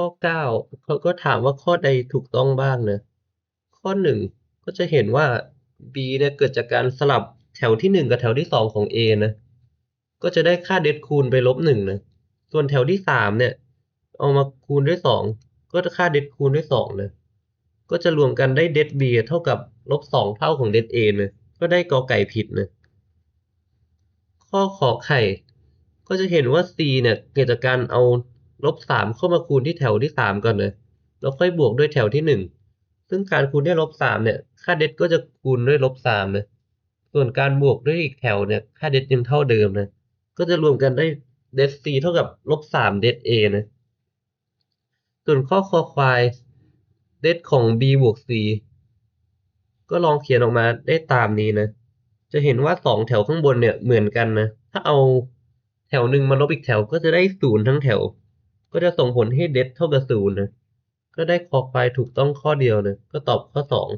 ข้อเก้าเขาก็ถามว่าข้อใดถูกต้องบ้างนะข้อหนึ่งก็จะเห็นว่า b เนี่ยเกิดจากการสลับแถวที่หนึ่งกับแถวที่สองของ a นะก็จะได้ค่าเดดคูณไปลบหนึ่งนะส่วนแถวที่สามเนี่ย เอามาคูณด้วยสองก็จะค่าเดดคูณด้วยสองนะก็จะรวมกันได้เดด b เท่ากับลบสองเท่าของเดด a นะก็ได้กอไก่ผิดนะข้อขอไข่ ก็จะเห็นว่า c เนี่ยเกิดจากการเอา ลบสามเข้ามาคูณที่แถวที่สามก่อนเนะแล้วค่อยบวกด้วยแถวที่หนึ่งซึ่งการคูณด้วยลบสามเนี่ย ค่าเดดก็จะคูณด้วยลบสามนะส่วนการบวกด้วยอีกแถวเนี่ย ค่าเดดยังเท่าเดิมนะก็จะรวมกันได้เดด c เท่ากับลบสามเดด a นะส่วนข้อคอควายเดดของ b บวก c ก็ลองเขียนออกมาได้ตามนี้นะ จะเห็นว่าสองแถวข้างบนเนี่ยเหมือนกันนะ ถ้าเอาแถวหนึ่งมาลบอีกแถวก็จะได้ศูนย์ทั้งแถว ก็จะส่งผลให้เดทเท่ากับศูนย์นะ ก็ได้คอควายถูกต้องข้อเดียวนะ ก็ตอบข้อสอง